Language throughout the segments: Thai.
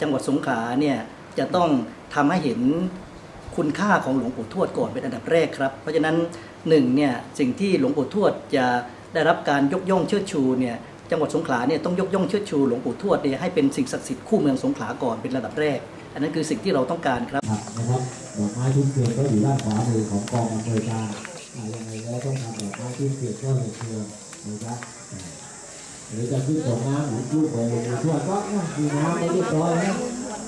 จังหวัดสงขลาเนี่ยจะต้องทำให้เห็นคุณค่าของหลวงปู่ทวดก่อนเป็นอันดับแรกครับ เพราะฉะนั้นหนึ่งเนี่ยสิ่งที่หลวงปู่ทวดจะได้รับการยกย่องเชิดชูเนี่ยจังหวัดสงขลาเนี่ยต้องยกย่องเชิดชูหลวงปู่ทวดเนี่ยให้เป็นสิ่งศักดิ์สิทธิ์คู่เมืองสงขลาก่อนเป็นระดับแรก อันนั้นคือสิ่งที่เราต้องการครับนะครับดอกไม้ทุกเทียนก็อยู่ด้านขวามือของกองอำนวยการอ่ายังไงแล้วต้องทำดอกไม้ทุกเทียนก็เหลือเชื่อนะครับ หรือจะขึ้นส่งน้ำหรือลูกของหลวงปู่ทวดก็อะมีน้ำไม่เรียบร้อยแล้ว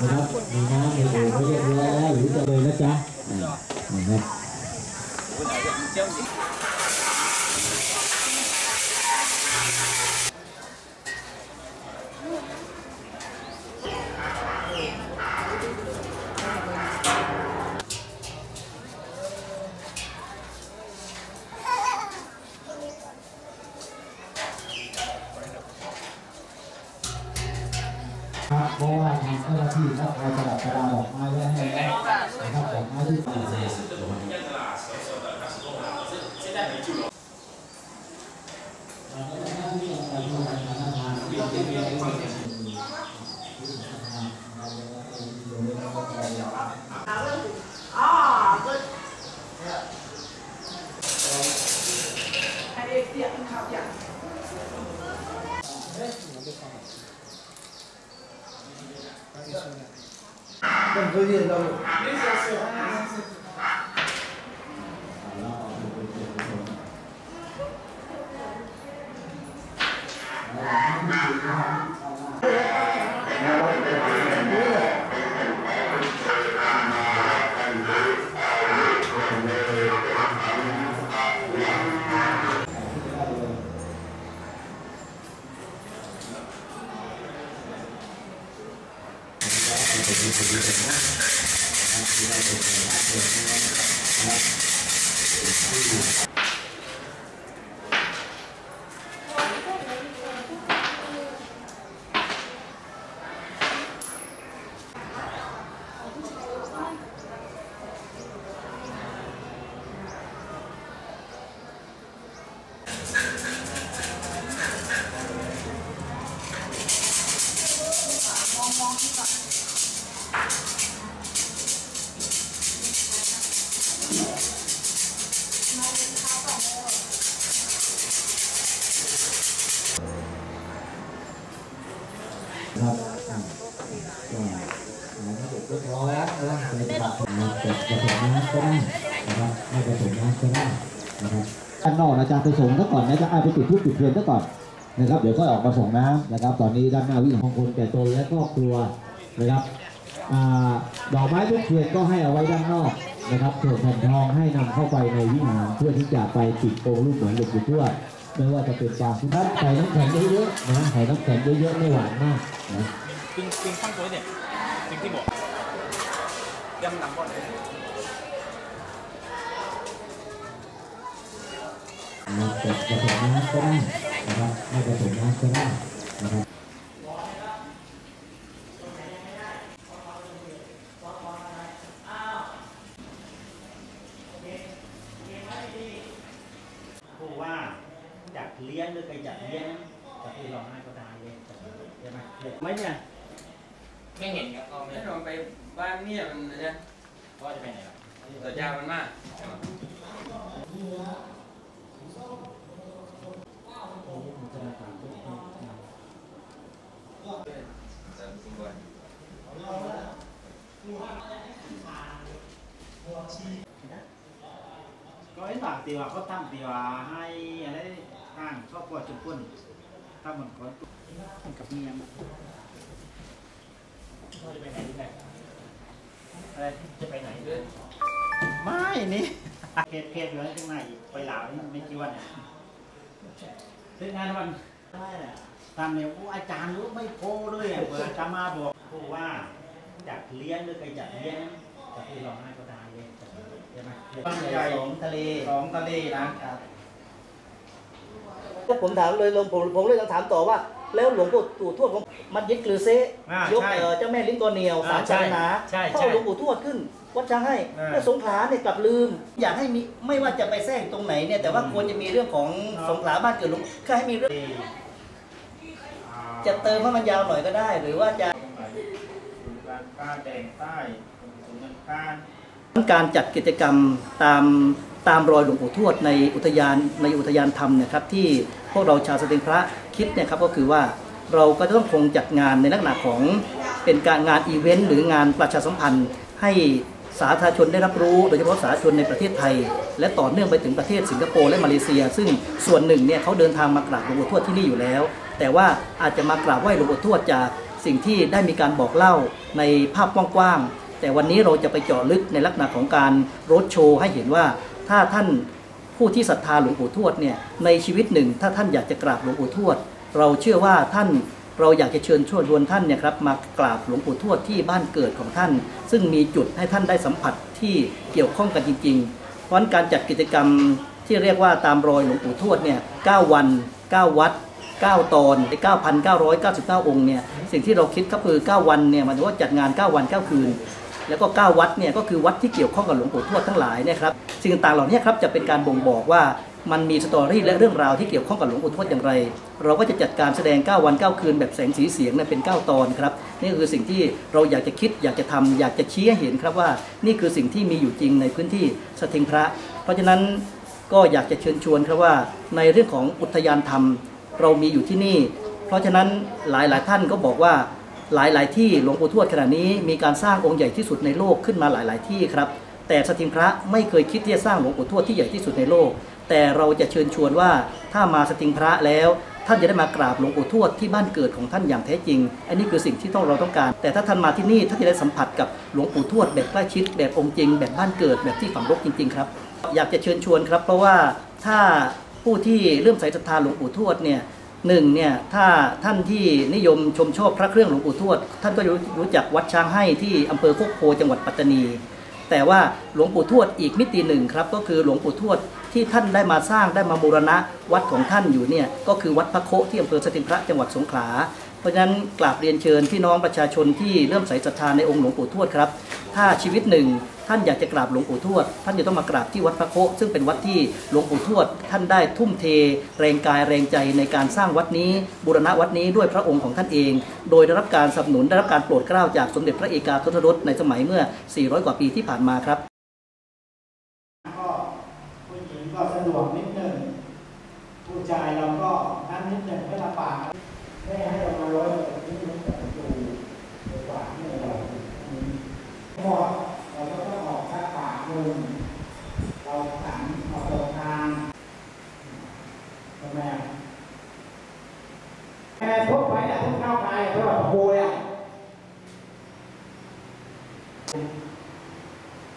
นะครับมีน้ำในโอ่งไม่เรียบร้อยแล้วหรือจะเลยนะจ๊ะอ่านะครับ ครับเพราะว่าทางเจ้าหน้าที่ครับคอยประดับประดาดอกไม้ไว้ให้นะครับดอกไม้ที่ครับอ่าก็น 看周杰伦。นะครับเรียบร้อแล้วนะในกระบะนะแต่ผสมน้ำก็ได้นะครับไม่ผสมน้ำก็ได้นะครับด้านนอกนะจ๊ะไปส่งซะก่อนนะจ๊ะอ่าไปจุดทูบจุดเทียนซะก่อนนะครับ เดี๋ยวก็ออกมาส่งน้ำนะครับ ตอนนี้ด้านหน้าวิ่งของคนแก่ตนและครอบครัวนะครับดอกไม้ทุกเทียนก็ให้เอาไว้ด้านนอก นะครับส่วนแผ่นทองให้นำเข้าไปในวิหารเพื่อที่จะไปติดองค์รูปเหมือนหลวงปู่ทวดไม่ว่าจะเป็นปลาคุณทัดใส่น้ำแข็งเยอะๆนะใส่น้ำแข็งเยอะๆไม่หวานมากนะจริงจริงข้างตัวเนี่ยจริงที่บอกยังนำก่อนนะผสมน้ำก็ได้นะครับไม่ผสมน้ำก็ได้นะครับ ไม่เห็นครับก็ไม่ถ้าเราไปบ้านเนี่ยมันจะว่าจะไปไหนครับตัวยาวมันมากก็ไอ้ต่างตีว่าเขาตั้งตีว่าให้อะไรตั้งครอบครัวจุดพุ่นตั้งเหมือนคนกับเมียมันว่า จะไปไหนดีแหละอะไรจะไปไหนไม่นี่เพจเพจอยู่ที่ไหนไปลาวนี่ไม่กี่วันถึงงานวันไม่ละทำเนี่ยอู้อาจารย์รู้ไม่โพเลยอะเปิดจะมาบอกผู้ว่าอยากเลี้ยงหรือใครอยากเลี้ยงจะไปร้องไห้ก็ได้เลยใช่ไหมบางใหญ่สองทะเลสองทะเลนะครับผมถามเลยลงผมผมเลยต้องถามต่อว่า แล้วหลวงปู่ทวดของมันยึดกลือเซะอ่ายกใช่เอ่อเจ้าแม่ลิ้นตัวเหนียวอ่าสารศาสนาใช่ใช่เขาเอาหลวงปู่ทวดขึ้น วัดช้างให้อ่าแล้วสงขลาเนี่ยกลับลืม อยากให้มีไม่ว่าจะไปแทรกตรงไหนเนี่ยแต่ว่าอืมควรจะมีเรื่องของครับ สงขลาบ้านเกิดหลวงแค่ให้มีเรื่องอ่าจะเติมให้มันยาวหน่อยก็ได้ หรือว่าจะหการแดงใต้สมนการการจัดกิจกรรมตามตามรอยหลวงปู่ทวดในอุทยานในอุทยานธรรมเนะครับที่ พวกเราชาวสติงพระคิดเนี่ยครับก็คือว่าเราก็จะต้องคงจัดงานในลักษณะของเป็นการงานอีเวนต์หรืองานประชาสัมพันธ์ให้สาธารณชนได้รับรู้ โดยเฉพาะสาธารณชนในประเทศไทย และต่อเนื่องไปถึงประเทศสิงคโปร์และมาเลเซีย ซึ่งส่วนหนึ่งเนี่ยเขาเดินทางมากราบหลวงปู่ทวดที่นี่อยู่แล้ว แต่ว่าอาจจะมากราบไหว้หลวงปู่ทวดจากสิ่งที่ได้มีการบอกเล่าในภาพกว้างๆแต่วันนี้เราจะไปเจาะลึกในลักษณะของการโรดโชว์ให้เห็นว่าถ้าท่าน ผู้ที่ศรัทธาหลวงปู่ทวดเนี่ยในชีวิตหนึ่ง ถ้าท่านอยากจะกราบหลวงปู่ทวด เราเชื่อว่าท่านเราอยากจะเชิญชวนชวนท่านเนี่ยครับมากราบหลวงปู่ทวดที่บ้านเกิดของท่าน ซึ่งมีจุดให้ท่านได้สัมผัสที่เกี่ยวข้องกันจริง ๆ เพราะนั้นการจัดกิจกรรมที่เรียกว่าตามรอยหลวงปู่ทวดเนี่ย9วัน 9 วัด 9 ตอนใน9,999 องค์เนี่ยสิ่งที่เราคิดก็คือ 9 วันเนี่ยหมันถือว่าจัดงาน 9 วัน 9 คืน แล้วก็ 9 วัดเนี่ยก็คือวัดที่เกี่ยวข้องกับหลวงปู่ทวดทั้งหลายนะครับสิ่งต่างๆเหล่านี้ครับจะเป็นการบ่งบอกว่ามันมีสตอรี่และเรื่องราวที่เกี่ยวข้องกับหลวงปู่ทวดอย่างไร เราก็จะจัดการแสดง 9 วัน 9 คืนแบบแสงสีเสียงเนี่ยเป็น 9 ตอนครับนี่คือสิ่งที่เราอยากจะคิดอยากจะทำอยากจะชี้ให้เห็นครับว่า นี่คือสิ่งที่มีอยู่จริงในพื้นที่สถิงพระ เพราะฉะนั้นก็อยากจะเชิญชวนครับว่า ในเรื่องของอุทยานธรรม เรามีอยู่ที่นี่ เพราะฉะนั้นหลายหลายๆท่านก็บอกว่า หลาย ๆ ที่หลวงปู่ทวดขณะนี้มีการสร้างองค์ใหญ่ที่สุดในโลกขึ้นมาหลาย ๆ ที่ครับ แต่สถิงพระไม่เคยคิดที่จะสร้างหลวงปู่ทวดที่ใหญ่ที่สุดในโลก แต่เราจะเชิญชวนว่าถ้ามาสถิงพระแล้วท่านจะได้มากราบหลวงปู่ทวดที่บ้านเกิดของท่านอย่างแท้จริง อันนี้คือสิ่งที่ต้องเราต้องการ แต่ถ้าท่านมาที่นี่ท่านจะได้สัมผัสกับหลวงปู่ทวดแบบใกล้ชิดแบบองค์จริง แบบบ้านเกิดแบบที่ฝังรกจริง ๆ ครับ อยากจะเชิญชวนครับ เพราะว่าถ้าผู้ที่เริ่มใส่ศรัทธาหลวงปู่ทวดเนี่ย หนึ่งเนี่ยถ้าท่านที่นิยมชมชอบพระเครื่องหลวงปู่ทวด ท่านก็รู้จักวัดช้างให้ที่อำเภอโคกโพจังหวัดปัตตานี แต่ว่าหลวงปู่ทวดอีกมิติหนึ่งครับก็คือหลวงปู่ทวดที่ท่านได้มาสร้างได้มาบูรณะวัดของท่านอยู่เนี่ยก็คือวัดพระโคที่อำเภอสถิงพระจังหวัดสงขลาเพราะฉะนั้นกราบเรียนเชิญพี่น้องประชาชนที่เริ่มใส่ศรัทธาในองค์หลวงปู่ทวดครับ ถ้าชีวิตหนึ่งท่านอยากจะกราบหลวงปู่ทวด ท่านจะต้องมากราบที่วัดพระโคซึ่งเป็นวัดที่หลวงปู่ทวด ท่านได้ทุ่มเท แรงกายแรงใจในการสร้างวัดนี้บูรณะวัดนี้ด้วยพระองค์ของท่านเอง โดยได้รับการสนับสนุนได้รับการโปรดเกล้าจากสมเด็จพระเอกาทศรสในสมัยเมื่อ 400 กว่าปีที่ผ่านมาครับก็ผู้หญิงก็สะดวกนิดหนึ่งผู้ชายเราก็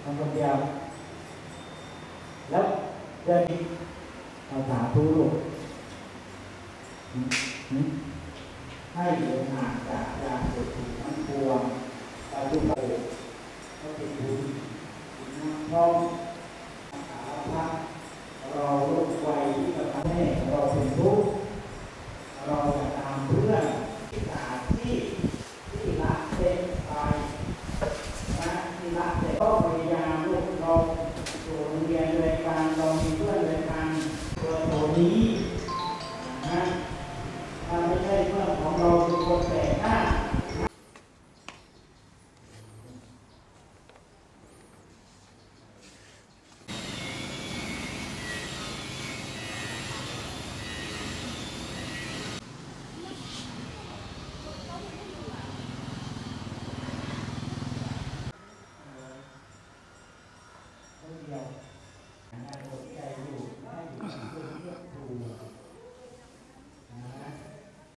ทำคนเดียว แล้วเรื่องนี้เราสาธุลูกให้เหลือห่างจากยาเสพติดทั้งปวงปัจจุบันก็ติดบุญน้ำท้องสารพัดเราลูกวัยที่กำลังแม่เราเป็นทุกข์เราจะตามเพื่อนที่สาที่ lead